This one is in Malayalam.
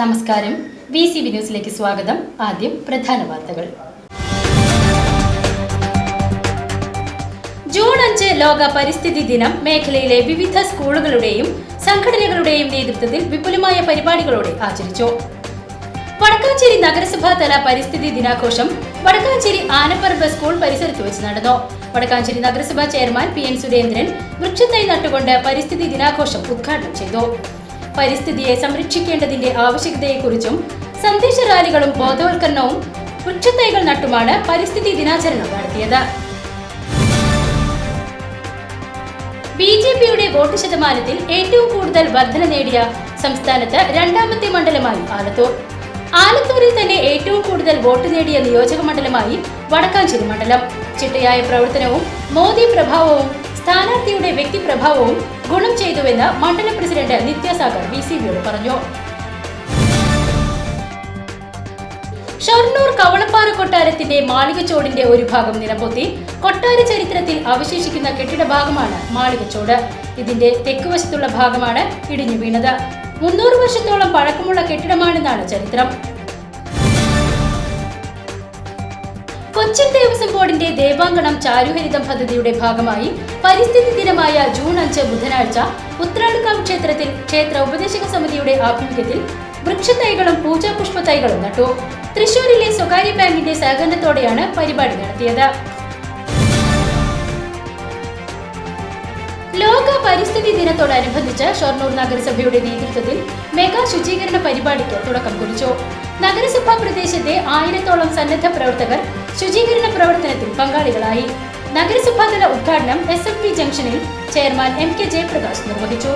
നമസ്കാരം. വി സി ബി ന്യൂസിലേക്ക് സ്വാഗതം. ആദ്യം പ്രധാന വാർത്തകൾ. ജൂൺ അഞ്ച് ലോക പരിസ്ഥിതി ദിനം മേഖലയിലെ വിവിധ സ്കൂളുകളുടെയും സംഘടനകളുടെയും നേതൃത്വത്തിൽ വിപുലമായ പരിപാടികളോടെ ആചരിച്ചു. വടക്കാഞ്ചേരി നഗരസഭാ തല പരിസ്ഥിതി ദിനാഘോഷം വടക്കാഞ്ചേരി ആനപ്പറമ്പ് സ്കൂൾ പരിസരത്ത് വെച്ച് നടന്നു. വടക്കാഞ്ചേരി നഗരസഭാ ചെയർമാൻ പി എൻ സുരേന്ദ്രൻ വൃക്ഷത്തൈ നട്ടുകൊണ്ട് പരിസ്ഥിതി ദിനാഘോഷം ഉദ്ഘാടനം ചെയ്തു. പരിസ്ഥിതിയെ സംരക്ഷിക്കേണ്ടതിന്റെ ആവശ്യകതയെക്കുറിച്ചും സന്ദേശ റാലികളും ബോധവൽക്കരണവും വൃക്ഷത്തൈകൾ നട്ടുമാണ് പരിസ്ഥിതി ദിനാചരണം നടത്തിയത്. ബി ജെ പിയുടെ വോട്ട് ശതമാനത്തിൽ ഏറ്റവും കൂടുതൽ വർധന നേടിയ സംസ്ഥാനത്ത് രണ്ടാമത്തെ മണ്ഡലമായി ആലത്തൂർ. ആലത്തൂരിൽ തന്നെ ഏറ്റവും കൂടുതൽ വോട്ട് നേടിയ നിയോജക മണ്ഡലമായി വടക്കാഞ്ചേരി മണ്ഡലം. ചിട്ടയായ പ്രവർത്തനവും മോദി പ്രഭാവവും സ്ഥാനാർത്ഥിയുടെ വ്യക്തിപ്രഭാവവും ഗുണം ചെയ്തുവെന്ന് മണ്ഡലം പ്രസിഡന്റ് നിത്യസാഗർ ബി സി ബിയോട് പറഞ്ഞു. ഷൊർണൂർ കവളപ്പാറ കൊട്ടാരത്തിന്റെ മാളികച്ചോടിന്റെ ഒരു ഭാഗം നിലപൊത്തി കൊട്ടാര ചരിത്രത്തിൽ അവശേഷിക്കുന്ന കെട്ടിട ഭാഗമാണ് മാളികച്ചോട്. ഇതിന്റെ തെക്കുവശത്തുള്ള ഭാഗമാണ് ഇടിഞ്ഞു വീണത്. മുന്നൂറ് വർഷത്തോളം പഴക്കമുള്ള കെട്ടിടമാണെന്നാണ് ചരിത്രം. കൊച്ചിൻ ദേവസ്വം ബോർഡിന്റെ ദേവാങ്കണം ചാരുഹരിതം പദ്ധതിയുടെ ഭാഗമായി പരിസ്ഥിതി ദിനമായ ജൂൺ അഞ്ച് ബുധനാഴ്ച ഉത്രാടുകാവ് ക്ഷേത്രത്തിൽ ക്ഷേത്ര ഉപദേശക സമിതിയുടെ ആഭിമുഖ്യത്തിൽ വൃക്ഷത്തൈകളും പൂജാപുഷ്പ തൈകളും നട്ടു. തൃശൂരിലെ സ്വകാര്യ ബാങ്കിന്റെ സഹകരണത്തോടെയാണ് പരിപാടി നടത്തിയത്. പരിസ്ഥിതി ദിനത്തോടനുബന്ധിച്ച് ഷൊർണൂർ നഗരസഭയുടെ നേതൃത്വത്തിൽ മെഗാ ശുചീകരണ പരിപാടിക്ക് തുടക്കം കുറിച്ചു. നഗരസഭാ പ്രദേശത്തെ ആയിരത്തോളം സന്നദ്ധ പ്രവർത്തകർ ശുചീകരണ പ്രവർത്തനത്തിൽ പങ്കാളികളായി. നഗരസഭാതല ഉദ്ഘാടനം എസ് എം പി ജംഗ്ഷനിൽ ചെയർമാൻ എം കെ ജയപ്രകാശ് നിർവഹിച്ചു.